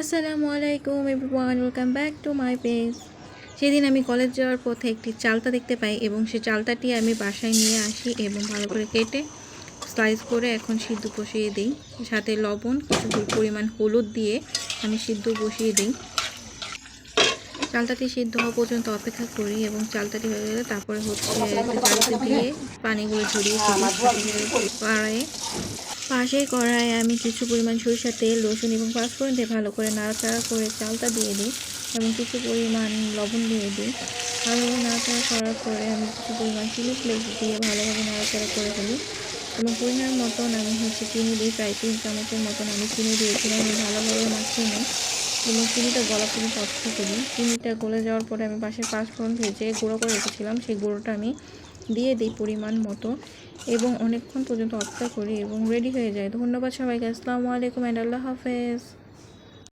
আসসালামু আলাইকুম everyone, welcome back to my page. সেদিন আমি কলেজ যাওয়ার পথে একটি চালতা দেখতে পাই এবং সেই চালতাটি আমি বাসায় নিয়ে আসি এবং ভালো করে কেটে স্লাইস করে এখন সিদ্ধ বসিয়ে দিই। সাথে লবণ, কিছু পরিমাণ হলুদ দিয়ে আমি সিদ্ধ বসিয়ে দিই। চালতাটি সিদ্ধ হওয়া পর্যন্ত অপেক্ষা করি এবং চালতাটি হয়ে গেলে তারপরে হচ্ছে জালিতে দিয়ে পানিগুলো ঝরিয়ে কড়াইয়ে পাশের কড়াইয়ে আমি কিছু পরিমাণ সরিষার তেল, রসুন এবং পাঁচফোড়ন দিয়ে ভালো করে নাড়াচাড়া করে চালটা দিয়ে দিই এবং কিছু পরিমাণ লবণ দিয়ে দিই। ভালোভাবে নাড়াচাড়া করার পরে আমি কিছু পরিমাণ চিলি ফ্লেক্স দিয়ে ভালোভাবে নাড়াচাড়া করে ফেলি এবং পরিমাণ মতন আমি হচ্ছে চিনি দিই, প্রায় তিন চামচের মতন আমি চিনি দিয়েছিলাম আমি ভালোভাবে মাখিয়ে নিই এবং চিনিটা গলা পর্যন্ত অপেক্ষা করি চিনিটা গলে যাওয়ার পরে আমি পাশে পাঁচফোড়ন ভেজে গুঁড়ো করে রেখেছিলাম, সেই গুঁড়োটা আমি দিয়ে দিই পরিমাণ মতো। এবং অনেকক্ষণ পর্যন্ত অপেক্ষা করি এবং রেডি হয়ে যায়। ধন্যবাদ সবাইকে। আসসালামু আলাইকুম অ্যান্ড আল্লাহ হাফেজ।